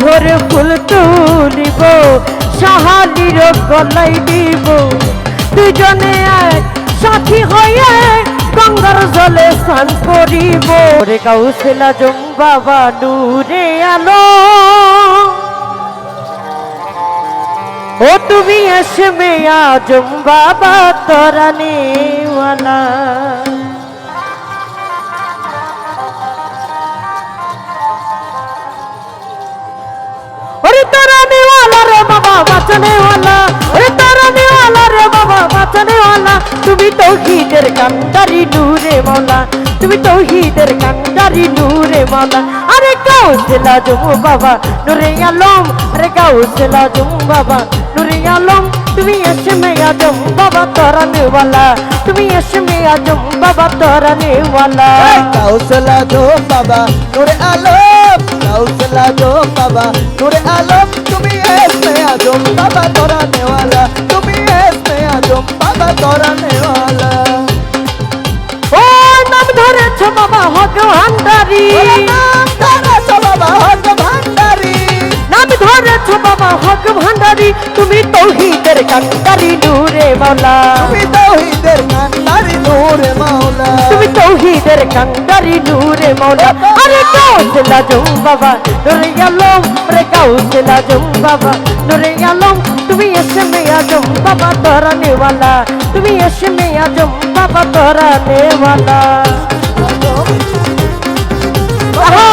ভরে ফুল তুলিব, সাহালির গলাই দিব। দুজনে সাথী হয়ে গঙ্গার জলে স্নান করিব। রে কাউসেলা জম বাবা নূরে আলো। ও তুমি এসে মেয়া জম বাবা তরানেওয়ালা। ওরে তরানে ওয়ালা রে বাবা বাঁচানে ওয়ালা ওরে তরানে ওয়ালা রে বাবা বাঁচানে ওয়ালা তুমি তৌহিদের কান্দারি নূরে মাওলা, তুমি তৌহিদের কান্দারি নূরে মাওলা। আরে কাউসেলা জুম বাবা, নূরে আলম, আরে কাউসেলা জুম বাবা, নূরে আলম। তুমি এসে মেয়া জুম বাবা তরানে ওয়ালা তুমি এসে মেয়া জুম বাবা তরানে ওয়ালা কাউসলা জো বাবা নূরে আলম কাউসলা জো বাবা নূরে আলম তুমি এসে আজম বাবা তোরা নেওয়ালা। তুমি এসে আজম বাবা তোরা নেওয়ালা। ও নাম ধরেছ বাবা ভান্ডারি। ওরে নাম হক ভান্ডারি তুমি তৌহিদের কান্ডারি নূরে মাওলা। তুমি তৌহিদের কান্ডারি নূরে মাওলা। তুমি তৌহিদের কান্ডারি নূরে মাওলা। আরে কাউসেলা জম বাবা নূরে আলম। আরে কাউসেলা জম বাবা নূরে আলম। তুমি এসে মেয়া জম বাবা তোরা নেওয়ালা তুমি এসে মেয়া জম বাবা তোরা নেওয়ালা আহা!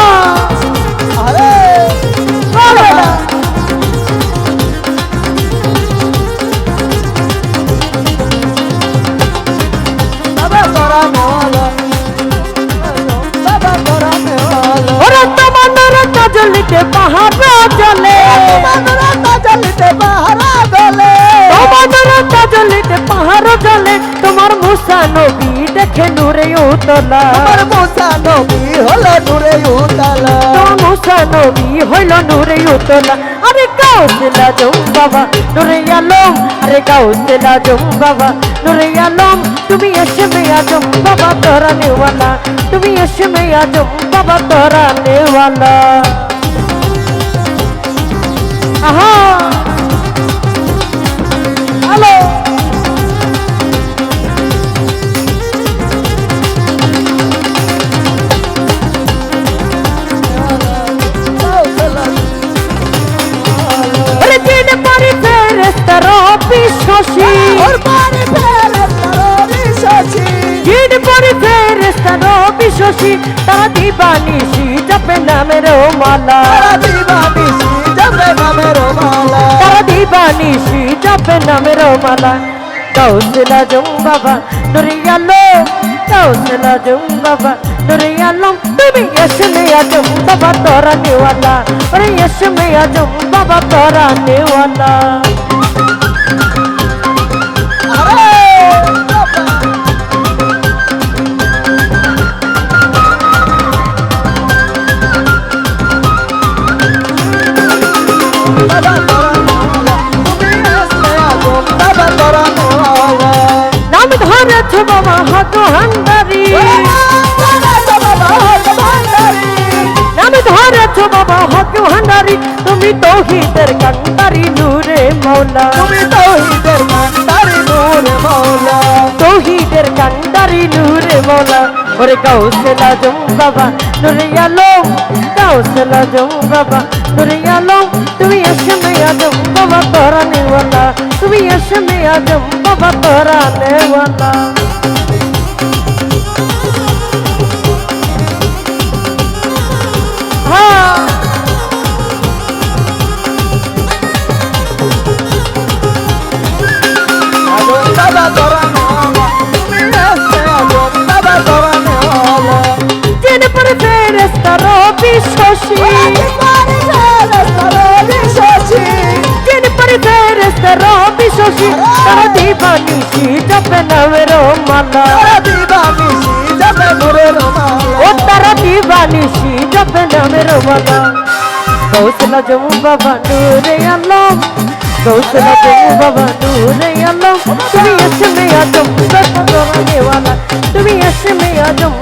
মুসা নবী দেখে নূরে উতলা। আমার মুসা নবী হলো নূরে উতালা। মুসা নবী হইল নূরে উতলা। আরে কাউসেলা জম বাবা নূরে আলম। আরে কাউসেলা জম বাবা নূরে আলম। তুমি এসে মেয়া জম বাবা তোরা নেওয়ালা। তুমি এসে মেয়া জম বাবা তোরা নেওয়ালা। তারা দিবানিসি জপে নামের মালা তারা দিবানিসি জবে নামের মালা তারা দিবানিসি জপে নামের মালা কৌশলা জম বাবা নুরিয়ালো কৌশলা জম বাবা নুরিয়ালম তুমি এসে আজম বাবা তোরা নেওয়ালা ওরে এসে আজম বাবা তোরা নেওয়ালা হান্ডারি নাম ধরেছ বাবা হক ভান্ডারি। তুমি তৌহিদের কান্ডারি নূরে মৌলা। তুমি তৌহিদের কান্ডারি নূর মৌলা। তৌহিদের কান্ডারি নূরে মৌলা। ওরে কাউসেলা জম বাবা নুরে আলম। কাউসেলা জম বাবা নুরে আলম। তুমি এসে মেয়া জম বাবা তোরা নেওয়ালা তুমি এসে মেয়া জম বাবা তোরা নেওয়ালা కౌశల జము బాబా నూరే అల్లం కౌశల జము బాబా నూరే అల్లం తుమి ఎస్ మే ఆజం దప్ప తోరా నేవాలా తుమి ఎస్ మే ఆజం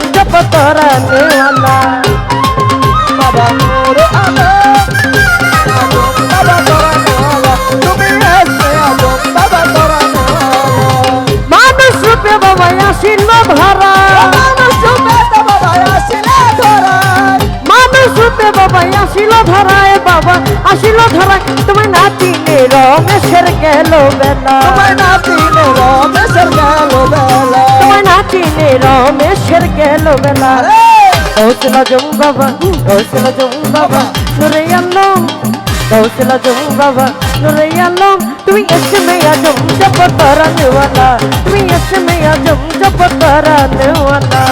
ধরায় বাবা আসিল ধরায়। তোমায় না চিনে রমেশের গেল বেলা। তোমায় না দিলে রমেশের গেল বেলা। তোমায় না চিনে রমেশের গেল বেলা। কৌশলা জম বাবা কৌশলা জম বাবা নুরে আলম কৌশলা জম বাবা নুরে আলম তুমি এসে মেয়া জম জপ তরানওয়ালা তুমি এসে মেয়া জম জপ তরানওয়ালা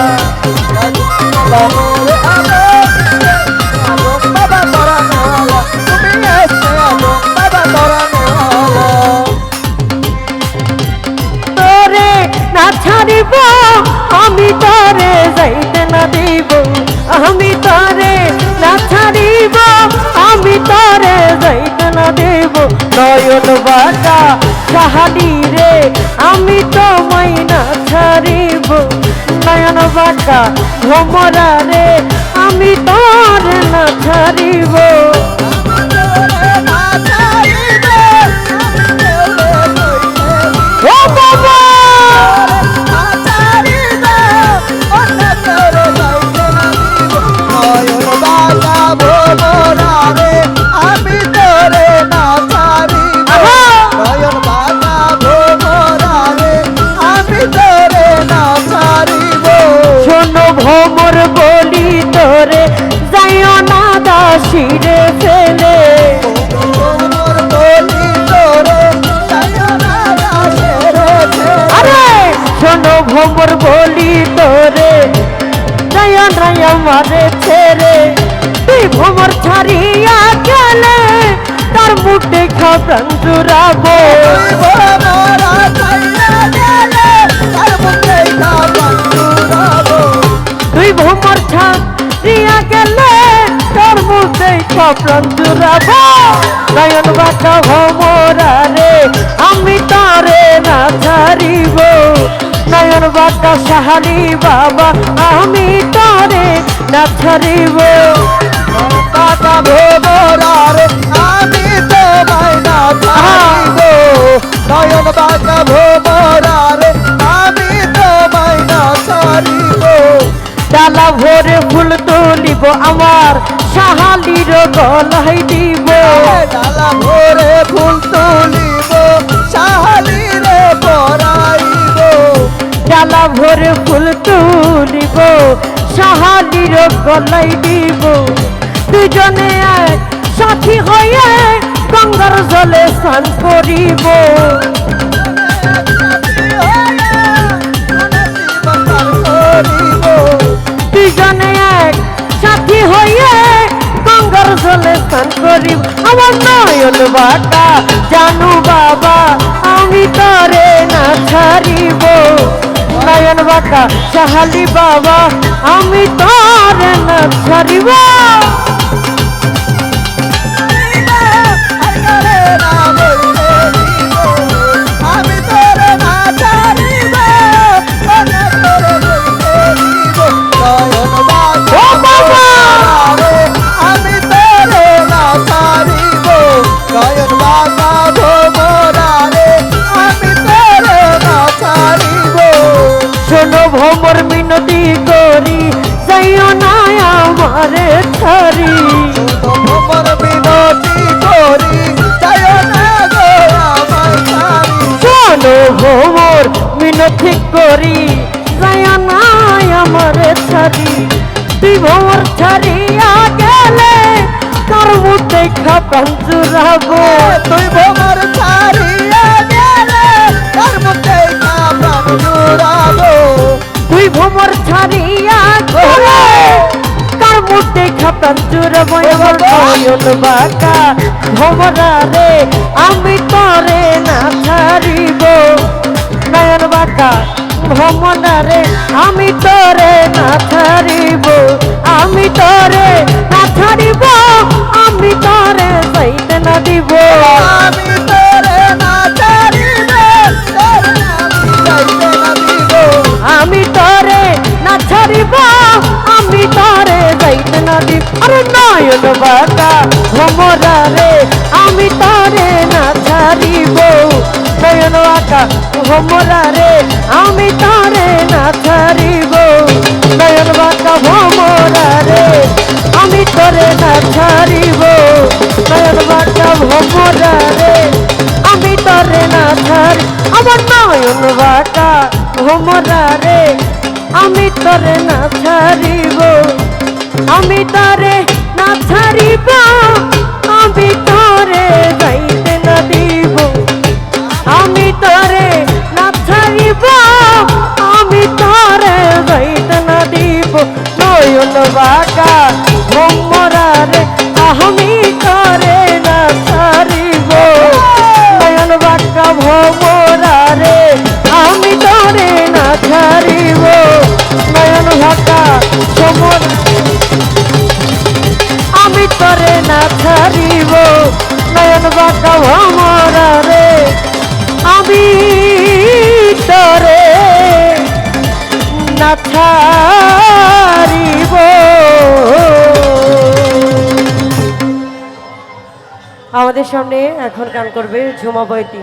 নয়ন বাটা সাহালি রে? আমি তো মাইনা ছাড়িব। নয়ন বাটা ভমরা রে? আমি তোর না ছাড়িব। দাসিরে ফেলে। আরে, শোনো ভোমর বলি তোরে যাইও না আমারে ছেড়ে। তুই ভোমর ছাড়িয়া গেলে, তার মুটে খাবরান জুড়াবো। নয়ন বাঁকা ভোমরা রে আমি তারে না ছাড়িব। নয়ন বাঁকা সাহারি বাবা, আমি তারে না ছাড়িব। বাবা ভোমরারে আমি তোমায় না ছাড়িব। নয়ন বাঁকা ভোমরারে আমি তোমায় না ছাড়িব। ডালা ভরে ফুল তুলিব আমার গলাই দিব। ডালা ভরে ফুল তুলিব সাহালিরে পরাইব। ডালা ভরে ফুল তুলিব সাহালির গলাই দিব। দুজনে সাথী হয়ে গঙ্গার জলে স্নান করিব। জলে করি। আমার নয়ন বাটা, জানু বাবা, আমি তরে না ছাড়িব। নয়ন বাটা সাহালি বাবা, আমি তরে না ছাড়িব। ভ্রমর মিনতি করি যাইও না আমারে ছাড়ি। ভোমর বিনতি করি যায় না গো আমায় ছাড়ি। শোনো ভ্রমর মিনতি করি যাইও না আমারে ছাড়ি। তুই ভ্রমর ছাড়িয়া গেলে তোর মুখে খাপান চুরাবো তুই ভোমর ভ্রমর ছাড়িয়া গেলে কার মুটে খাপান চুরাবো এবার নয়ন বাঁকা। ভমরা রে, আমি তরে না ছাড়িব। নয়ন বাঁকা ভ্রমণা রে, আমি তরে না ছাড়িব। আমি তরে না ছাড়িব। আরে নয়ন বাতা ভমরা রে, আমি তারে না ছাড়িব। নয়ন আকা ভমরা রে, আমি তারে না ছাড়িব। নয়ন বাতা ভমরা রে, আমি তোরে না ছাড়িব। নয়ন বাতা ভমরা রে, আমি তোরে না ছাড়ি, আমার নয়ন বাতা ভমরা রে, আমি তোরে না ছাড়িব। আমি তারে না ছাড়িব। নয়ন রে আমি তরে না ছাড়িব। আমাদের সামনে এখন গান করবে ঝুমা বইটি